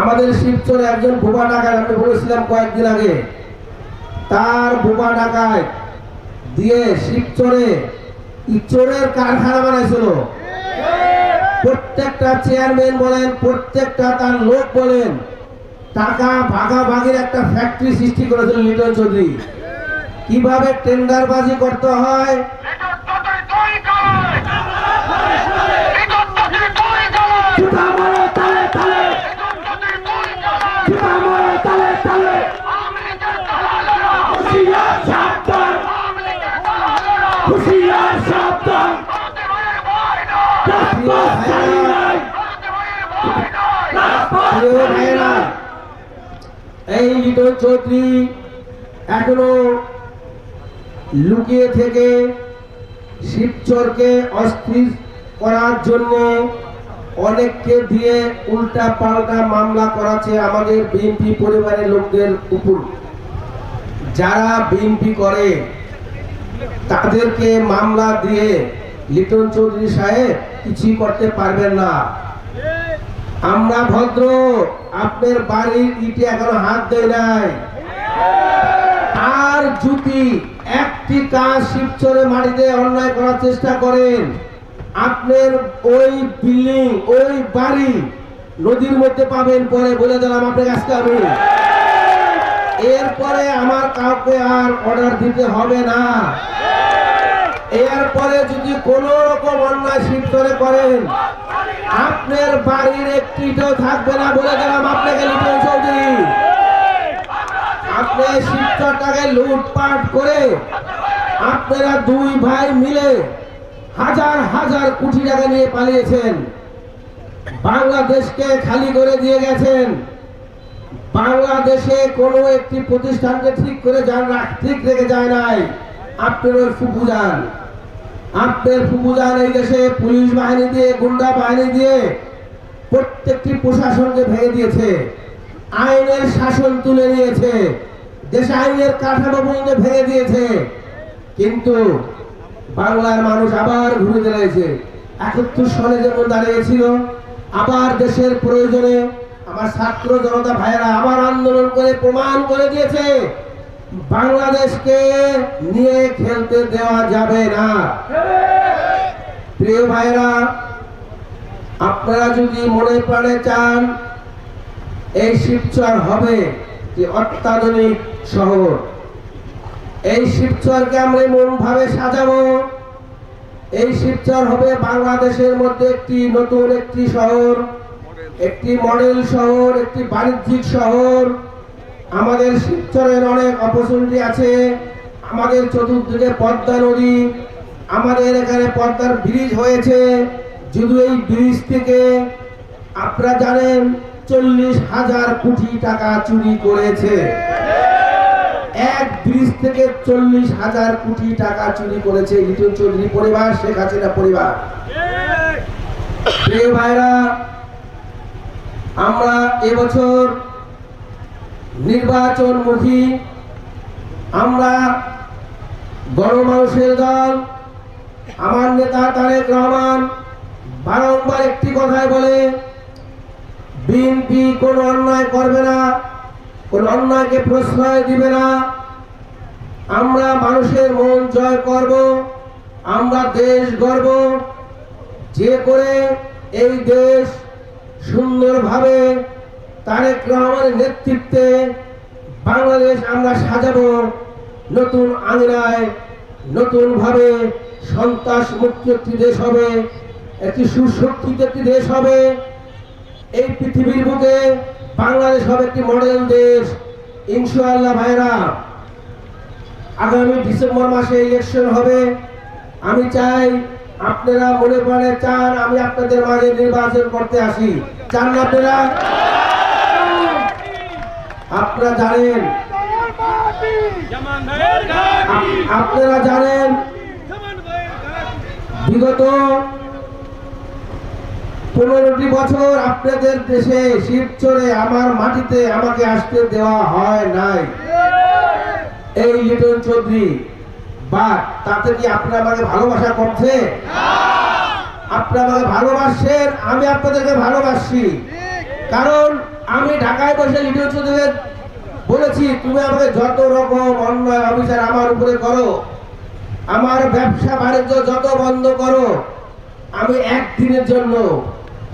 আমাদের শিবচরে একজন বোবা ডাকায় আমি বলেছিলাম কয়েকদিন আগে, তার বোবা ডাকায় দিয়ে শিবচরে চোরের কারখানা বানাইছিল। প্রত্যেকটা চেয়ারম্যান বলেন, প্রত্যেকটা তার লোক বলেন, টাকা ভাগাভাগির একটা ফ্যাক্টরি সৃষ্টি করেছিল লিটন চৌধুরী। কীভাবে টেন্ডারবাজি করতে হয় চুপা মারো তালে তালে চুপা মারো তালে তালে হুশিয়ার সাবধান হুশিয়ার সাবধান রাজপথ ছাড়ি নাই রাজপথ প্রিয় ভাইয়েরা, এই লিটন চৌধুরী এখনও লুকিয়ে থেকে শিবচরকে অস্থির করার জন্য অনেককে দিয়ে উল্টা পাল্টা মামলা করাচ্ছে আমাদের বিএনপি পরিবারের লোকদের উপর। যারা বিএনপি করে, তাদেরকে মামলা দিয়ে লিটন চৌধুরী সাহেব কিছুই করতে পারবেন না। আমরা ভদ্র, আপনার বাড়ির ইটে এখনও হাত দেয় নাই। আর যদি একটি কাজ শিবচরে মাটিতে অন্যায় করার চেষ্টা করেন। আপনার ওই বিল্ডিং, ওই বাড়ি নদীর মধ্যে পাবেন পরে বলে দিলাম আপনাকে আজকে আমি। এরপরে আমার কাউকে আর অর্ডার দিতে হবে না। এরপরে যদি কোনো রকম অন্যায় শিবচরে করেন আপনার বাড়ির একটিটাও থাকবে না বলে দিলাম আপনাকে লিটন চৌধুরী। আপনি শিবচরটাকে লুটপাট করে আপনারা দুই ভাই মিলে হাজার হাজার কোটি টাকা নিয়ে পালিয়েছেন। বাংলাদেশকে খালি করে দিয়ে গেছেন। বাংলাদেশে কোনো একটি প্রতিষ্ঠানকে ঠিক করে যান, ঠিক রেখে যায় নাই। আপনার ফুপু যান। আপনার ফুপু যান এই দেশে পুলিশ বাহিনী দিয়ে, গুন্ডা বাহিনী দিয়ে প্রত্যেকটি প্রশাসনকে ভেঙে দিয়েছে। আইনের শাসন তুলে নিয়েছে। দেশে আইনের কাঠামো পর্যন্ত ভেঙে দিয়েছে। কিন্তু বাংলার মানুষ আবার ঘুরে দাঁড়িয়েছে। একাত্তর সালে যেমন দাঁড়িয়েছিল, আবার দেশের প্রয়োজনে আমার ছাত্র জনতা ভাইয়েরা আবার আন্দোলন করে, প্রমাণ করে দিয়েছে। বাংলাদেশকে নিয়ে খেলতে দেওয়া যাবে না। প্রিয় ভাইরা, আপনারা যদি মনে প্রাণে চান, এই শিবচর হবে যে অত্যাধুনিক শহর। এই শিবচরকে আমরা এমন ভাবে সাজাবো, এই শিবচর হবে বাংলাদেশের মধ্যে একটি নতুন একটি শহর, একটি মডেল শহর, একটি বাণিজ্যিক শহর। আমাদের শিবচরের অনেক অপরচুনিটি আছে। আমাদের চতুর্দিকে পদ্মা নদী, আমাদের এখানে পদ্মার ব্রিজ হয়েছে। যদি এই ব্রিজ থেকে আপনারা জানেন, চল্লিশ হাজার কোটি টাকা চুরি করেছে। এক ব্রিজ থেকে চল্লিশ হাজার কোটি টাকা চুরি করেছে লিটন চৌধুরী পরিবার, শেখ হাসিনা পরিবার। ভাইরা, আমরা এবছর নির্বাচনমুখী আমরা গণমানুষের দল, আমার নেতা তারেক রহমান বারংবার একটি কথাই বলে, বিএনপি কোনো অন্যায় করবে না, কোন অন্যায়কে প্রশ্রয় দিবে না। আমরা মানুষের মন জয় করব, আমরা দেশ গর্ব যে করে এই দেশ সুন্দরভাবে তারেক রহমানের নেতৃত্বে বাংলাদেশ আমরা সাজাবো নতুন আঙিনায়, নতুনভাবে সন্ত্রাস মুক্ত একটি দেশ হবে, একটি সুশক্তিত একটি দেশ হবে। এই পৃথিবীর বুকে বাংলাদেশ হবে একটি মডেল দেশ, ইনশাআল্লাহ ভাইরা। আগামী ডিসেম্বর মাসে ইলেকশন হবে। আমি চাই আপনারা মনে প্রাণে চান, আমি আপনাদের মাঝে নির্বাচন করতে আসি। চান আপনারা? আপনারা জানেন? আপনারা জানেন? বিগত পনেরোটি বছর আপনাদের দেশে শিবচরে আমার মাটিতে আমাকে আসতে দেওয়া হয় নাই। এই লিটন চৌধুরী বা তাতে কি আপনারা আমাকে ভালোবাসা করছে? আপনারা আমাকে ভালোবাসছেন আমি আপনাদেরকে ভালোবাসি কারণ আমি ঢাকায় বসে লিটন চৌধুরীকে বলেছি, তুমি আমাকে যত রকম অন্যায় অবিচার আমার উপরে করো, আমার ব্যবসা বাণিজ্য যত বন্ধ করো, আমি একদিনের জন্য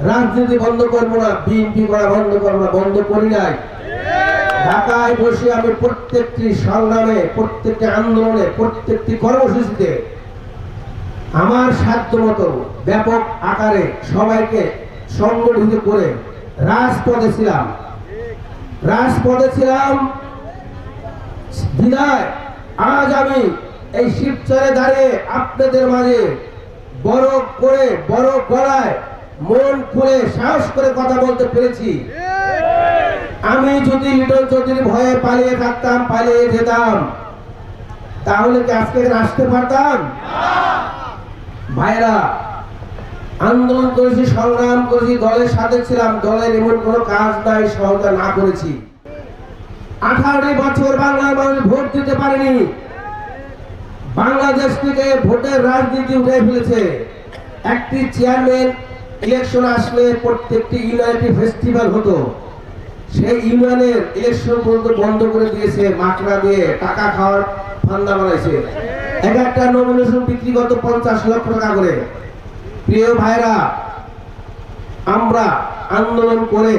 রাজনীতি বন্ধ করব না, বিএনপি করা বন্ধ করব না, বন্ধ করি নাই। ঢাকায় বসে আমি প্রত্যেকটি সংগ্রামে, প্রত্যেকটি আন্দোলনে, প্রত্যেকটি কর্মসূচিতে আমার সাধ্য মতো ব্যাপক আকারে সবাইকে সংগঠিত করে রাজপথে ছিলাম। রাজপথে ছিলাম। বিদায়। আজ আমি এই শিবচরে দাঁড়িয়ে আপনাদের মাঝে বড় করে বড় গলায় মন খুলে, সাহস করে কথা বলতে পেরেছি। আমি যদি লিটন চৌধুরী ভয়ে পালিয়ে থাকতাম, পালিয়ে যেতাম, তাহলে কি আজকে আসতে পারতাম? ভাইরা আন্দোলন করেছি, সংগ্রাম করেছি, দলের সাথে ছিলাম, দলের এমন কোনো কাজ নাই, সহায়তা না করেছি। আঠারোটি বছর বাংলার মানুষ ভোট দিতে পারেনি। বাংলাদেশ থেকে ভোটের রাজনীতি উঠে ফেলেছে। একটি চেয়ারম্যান ইলেকশন আসলে প্রত্যেকটি ইউনাইটি ফেস্টিভ্যাল হতো। সেই ইউনিয়নের ইলেকশন পর্যন্ত বন্ধ করে দিয়েছে মাকড়া দিয়ে টাকা খাওয়ার ফান্দা বানাইছে। এক একটা নমিনেশন বিক্রি করতো পঞ্চাশ লক্ষ টাকা করে। প্রিয় ভাইরা, আমরা আন্দোলন করে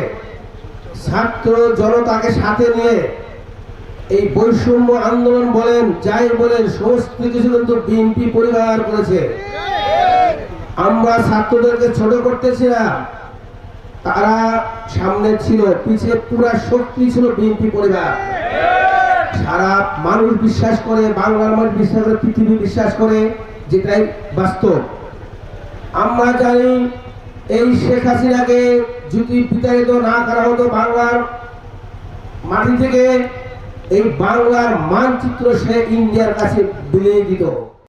ছাত্র জনতাকে সাথে নিয়ে এই বৈষম্য আন্দোলন বলেন, যাই বলেন, সমস্ত কিছু কিন্তু বিএনপি পরিবার করেছে। আমরা ছাত্রদেরকে ছোট করতেছি না তারা সামনে ছিল, পিছিয়ে পুরা শক্তি ছিল বিএনপি পরিবার। সারা মানুষ বিশ্বাস করে, বাংলার মানুষ বিশ্বাস করে, পৃথিবী বিশ্বাস করে, যেটাই বাস্তব। আমরা জানি এই শেখ হাসিনাকে যদি বিতাড়িত না করা হতো বাংলার মাটি থেকে, এই বাংলার মানচিত্র সে ইন্ডিয়ার কাছে বিলিয়ে দিত।